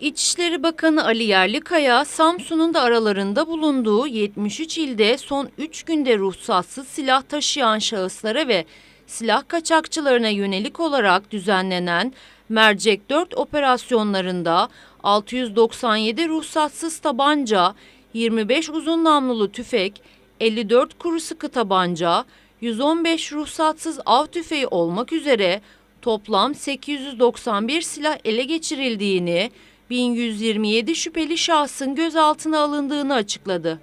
İçişleri Bakanı Ali Yerlikaya, Samsun'un da aralarında bulunduğu 73 ilde son 3 günde ruhsatsız silah taşıyan şahıslara ve silah kaçakçılarına yönelik olarak düzenlenen Mercek 4 operasyonlarında 697 ruhsatsız tabanca, 25 uzun namlulu tüfek, 54 kuru sıkı tabanca, 115 ruhsatsız av tüfeği olmak üzere toplam 891 silah ele geçirildiğini, 1127 şüpheli şahsın gözaltına alındığını açıkladı.